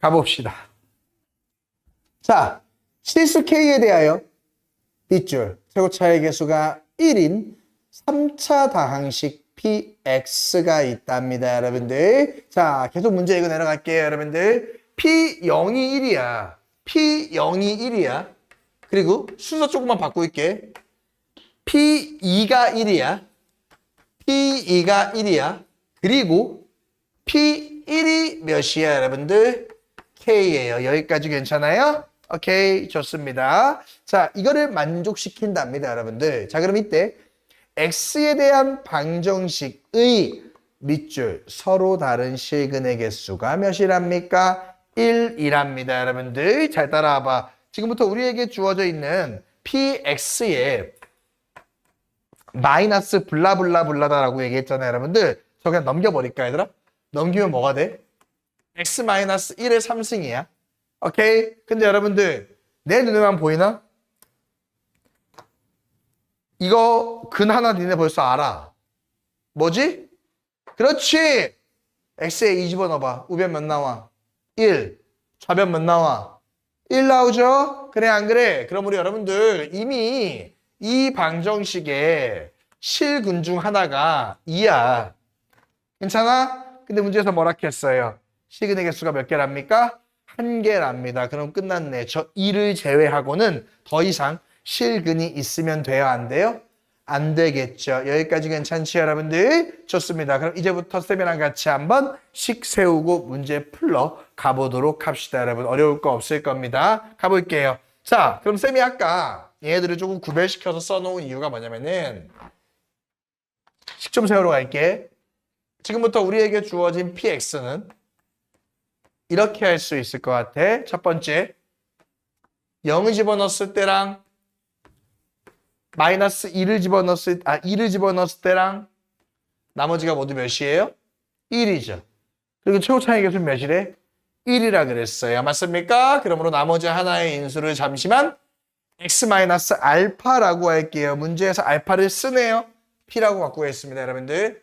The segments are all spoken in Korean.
가봅시다. 자, 실수 K에 대하여 빗줄 최고차의 개수가 1인 3차 다항식 PX가 있답니다, 여러분들. 자, 계속 문제 이거 내려갈게요, 여러분들. P0이 1이야. P0이 1이야. 그리고 순서 조금만 바꿀게. P2가 1이야. P2가 1이야. 그리고 P1이 몇이야, 여러분들? K예요. 여기까지 괜찮아요? 오케이, 좋습니다. 자, 이거를 만족시킨답니다, 여러분들. 자, 그럼 이때 X에 대한 방정식의 밑줄 서로 다른 실근의 개수가 몇이랍니까? 1이랍니다, 여러분들. 잘 따라와 봐. 지금부터 우리에게 주어져 있는 PX의 마이너스 블라블라블라다라고 얘기했잖아요, 여러분들. 저 그냥 넘겨버릴까, 얘들아? 넘기면 뭐가 돼? X 마이너스 1의 3승이야. 오케이? 근데 여러분들, 내 눈에만 보이나? 이거 근 하나 니네 벌써 알아. 뭐지? 그렇지! x에 2 집어넣어봐. 우변 몇 나와? 1. 좌변 몇 나와? 1 나오죠? 그래, 안 그래? 그럼 우리 여러분들 이미 이 방정식의 실근 중 하나가 2야. 괜찮아? 근데 문제에서 뭐라 했어요? 실근의 개수가 몇 개랍니까? 한 개랍니다. 그럼 끝났네. 저 2를 제외하고는 더 이상 실근이 있으면 돼요? 안 돼요? 안 되겠죠. 여기까지 괜찮지 여러분들? 좋습니다. 그럼 이제부터 쌤이랑 같이 한번 식 세우고 문제 풀러 가보도록 합시다. 여러분 어려울 거 없을 겁니다. 가볼게요. 자 그럼 쌤이 아까 얘네들을 조금 구별시켜서 써놓은 이유가 뭐냐면은 식 좀 세우러 갈게. 지금부터 우리에게 주어진 px는 이렇게 할 수 있을 것 같아. 첫 번째 0을 집어넣었을 때랑 마이너스 2를 집어넣었을 아 2를 집어넣었을 때랑 나머지가 모두 몇이에요? 1이죠. 그리고 최고 차이 개수는 몇이래? 1이라 그랬어요. 맞습니까? 그러므로 나머지 하나의 인수를 잠시만 x 마이너스 알파라고 할게요. 문제에서 알파를 쓰네요. p라고 바꾸겠습니다, 여러분들.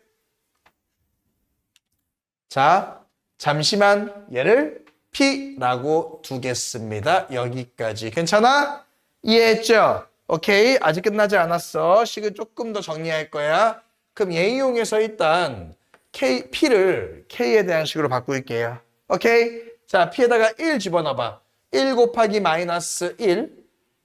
자, 잠시만 얘를 p라고 두겠습니다. 여기까지. 괜찮아? 이해했죠? 오케이. 아직 끝나지 않았어. 식을 조금 더 정리할 거야. 그럼 얘 이용해서 일단 K, P를 K에 대한 식으로 바꿀게요. 오케이. 자, P에다가 1 집어넣어봐. 1 곱하기 마이너스 1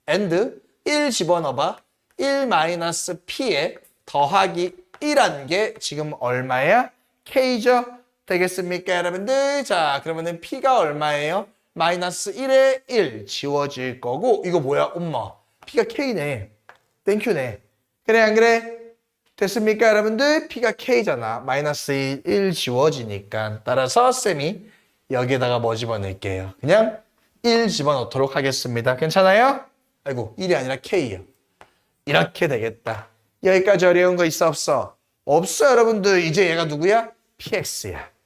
and 1 집어넣어봐. 1 마이너스 P에 더하기 1한 게 지금 얼마야? K죠? 되겠습니까, 여러분들? 자, 그러면은 P가 얼마예요? 마이너스 1에 1 지워질 거고, 이거 뭐야, 엄마? P가 K네. 땡큐네. 그래, 안 그래? 됐습니까, 여러분들? P가 K잖아. 마이너스 1, 1 지워지니까. 따라서 쌤이 여기에다가 뭐 집어넣을게요? 그냥 1 집어넣도록 하겠습니다. 괜찮아요? 아이고, 1이 아니라 K요. 이렇게 되겠다. 여기까지 어려운 거 있어, 없어? 없어, 여러분들. 이제 얘가 누구야? PX야.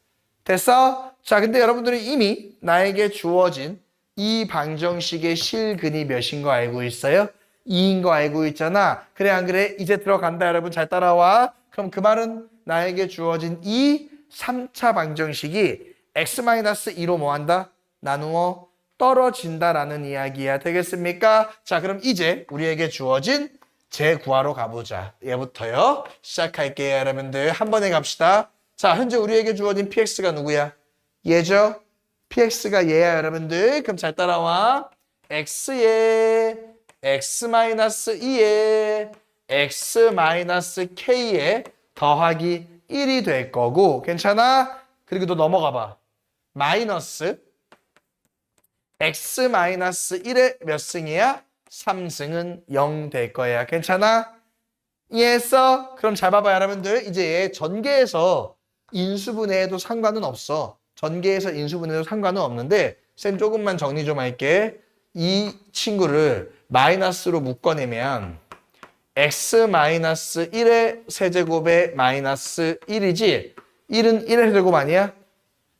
됐어? 자, 근데 여러분들은 이미 나에게 주어진 이 방정식의 실근이 몇인 거 알고 있어요? 2인 거 알고 있잖아. 그래, 안 그래? 이제 들어간다, 여러분. 잘 따라와. 그럼 그 말은 나에게 주어진 이 3차 방정식이 x-2로 뭐 한다? 나누어 떨어진다라는 이야기야. 되겠습니까? 자, 그럼 이제 우리에게 주어진 제 구하러 가보자. 얘부터요. 시작할게요, 여러분들. 한 번에 갑시다. 자, 현재 우리에게 주어진 px가 누구야? 얘죠? px가 얘야, 여러분들. 그럼 잘 따라와. x에 x-2에 x-k에 더하기 1이 될 거고 괜찮아? 그리고 너 넘어가 봐. 마이너스 x-1의 몇 승이야? 3승은 0 될 거야. 괜찮아? 이해했어? 그럼 잘 봐봐 여러분들. 이제 얘 전개해서 인수분해해도 상관은 없어. 전개해서 인수분해도 상관은 없는데 쌤 조금만 정리 좀 할게. 이 친구를 마이너스로 묶어내면 x-1의 세제곱에 마이너스 1이지 1은 1의 세제곱 아니야?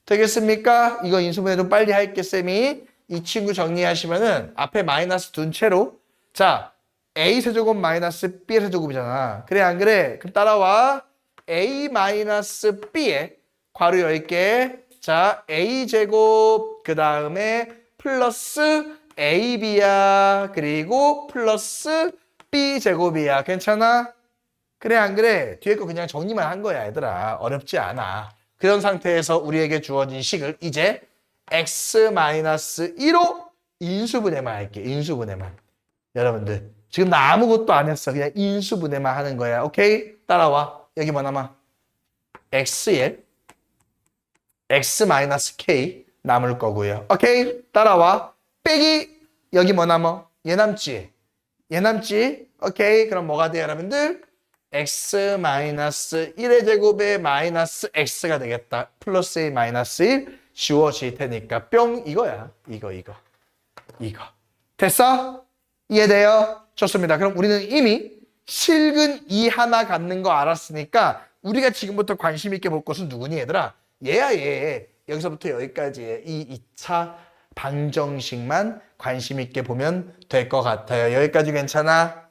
되겠습니까? 이거 인수분해 좀 빨리 할게 쌤이 이 친구 정리하시면은 앞에 마이너스 둔 채로 자 a 세제곱 마이너스 b 세제곱이잖아 그래 안 그래? 그럼 따라와 a 마이너스 b에 괄호 10개 자, a제곱 그 다음에 플러스 ab야 그리고 플러스 b제곱이야. 괜찮아? 그래 안 그래? 뒤에 거 그냥 정리만 한 거야 얘들아. 어렵지 않아. 그런 상태에서 우리에게 주어진 식을 이제 x-1로 인수분해만 할게. 인수분해만. 여러분들 지금 나 아무것도 안 했어. 그냥 인수분해만 하는 거야. 오케이? 따라와. 여기 뭐 남아? xl x-k 남을 거고요. 오케이? 따라와. 빼기 여기 뭐 남어? 얘 남지? 얘 남지? 오케이? 그럼 뭐가 돼요, 여러분들? x-1의 제곱에 마이너스 x가 되겠다. 플러스 a 마이너스 1 지워질 테니까 뿅 이거야. 이거 이거. 이거. 됐어? 이해돼요? 좋습니다. 그럼 우리는 이미 실근 이 하나 갖는 거 알았으니까 우리가 지금부터 관심 있게 볼 것은 누구니 얘들아? 얘야 얘. 여기서부터 여기까지 이 2차 방정식만 관심 있게 보면 될 것 같아요. 여기까지 괜찮아?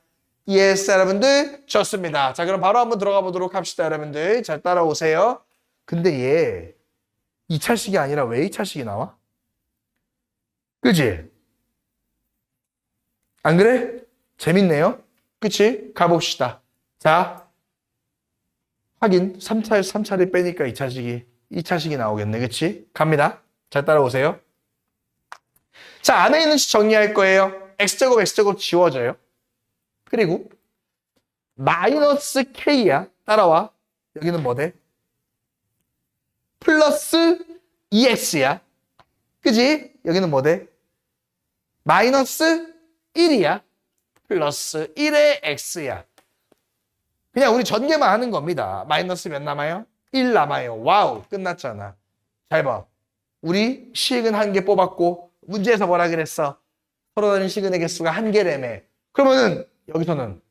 예스 여러분들 좋습니다. 자 그럼 바로 한번 들어가 보도록 합시다 여러분들 잘 따라오세요. 근데 얘 2차식이 아니라 왜 2차식이 나와? 그지? 안 그래? 재밌네요. 그치? 가봅시다. 자, 하긴 3차, 3차를 빼니까 2차식이, 2차식이 나오겠네. 그치? 갑니다. 잘 따라오세요. 자, 안에 있는 식 정리할 거예요. x제곱, x제곱 지워져요. 그리고 마이너스 k야. 따라와. 여기는 뭐 돼? 플러스 2x야. 그지? 여기는 뭐 돼? 마이너스 1이야. 플러스 1의 x야. 그냥 우리 전개만 하는 겁니다. 마이너스 몇 남아요? 1 남아요. 와우. 끝났잖아. 잘 봐. 우리 식은 한 개 뽑았고 문제에서 뭐라 그랬어? 서로 다른 식은의 개수가 한 개래매. 그러면은 여기서는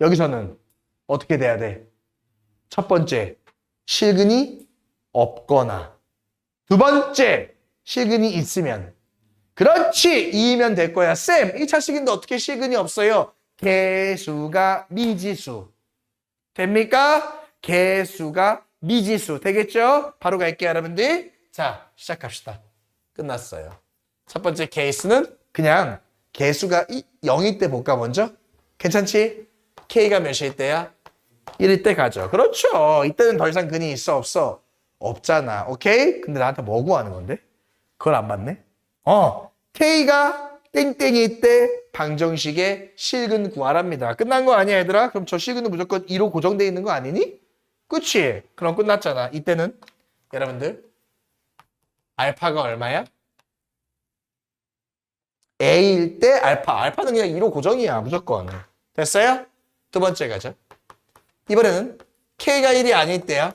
여기서는 어떻게 돼야 돼? 첫 번째, 실근이 없거나 두 번째, 실근이 있으면 그렇지! 2이면 될 거야. 쌤, 1차 식인데 어떻게 실근이 없어요? 개수가 미지수. 됩니까? 개수가 미지수. 되겠죠? 바로 갈게요, 여러분들. 자, 시작합시다. 끝났어요. 첫 번째 케이스는 그냥 개수가 0일 때 볼까, 먼저? 괜찮지? K가 몇일 때야? 1일 때 가죠. 그렇죠. 이때는 더 이상 근이 있어, 없어? 없잖아. 오케이? 근데 나한테 뭐 구하는 건데? 그걸 안 봤네? 어, K가 땡땡일 때 방정식의 실근 구하랍니다. 끝난 거 아니야, 얘들아? 그럼 저 실근은 무조건 2로 고정돼 있는 거 아니니? 그치? 그럼 끝났잖아. 이때는 여러분들 알파가 얼마야? A일 때 알파. 알파는 그냥 2로 고정이야, 무조건. 됐어요? 두 번째 가죠. 이번에는 K가 1이 아닐 때야.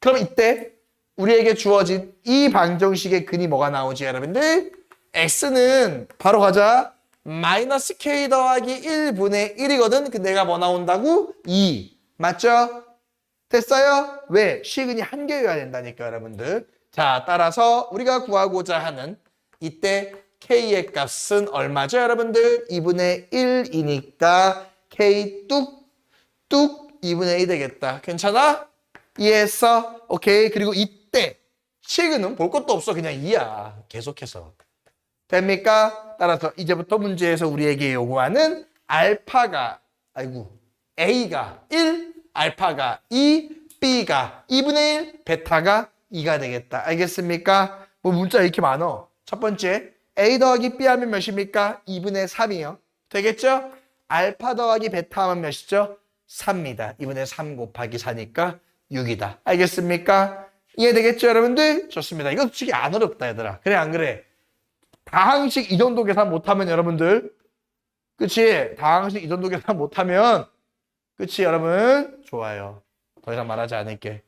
그럼 이때 우리에게 주어진 이 방정식의 근이 뭐가 나오지, 여러분들? X는 바로 가자. 마이너스 k 더하기 1분의 1이거든. 근데 내가 뭐 나온다고? 2. 맞죠? 됐어요? 왜? 식은이 한 개여야 된다니까, 여러분들. 자, 따라서 우리가 구하고자 하는 이때 k의 값은 얼마죠, 여러분들? 2분의 1이니까 k 뚝, 뚝 2분의 1 되겠다. 괜찮아? 이해했어? 오케이. 그리고 이때 식은은 볼 것도 없어. 그냥 2야. 계속해서. 됩니까? 따라서 이제부터 문제에서 우리에게 요구하는 알파가 아이고 A가 1, 알파가 2, B가 2분의 1, 베타가 2가 되겠다. 알겠습니까? 뭐 문자 이렇게 많어. 첫 번째 A 더하기 B 하면 몇입니까? 2분의 3이요. 되겠죠? 알파 더하기 베타 하면 몇이죠? 3입니다. 2분의 3 곱하기 4니까 6이다. 알겠습니까? 이해되겠죠, 여러분들? 좋습니다. 이거 솔직히 안 어렵다, 얘들아. 그래, 안 그래? 다항식 이 정도 계산 못하면 여러분들 그치? 다항식 이 정도 계산 못하면 그치 여러분? 좋아요. 더 이상 말하지 않을게.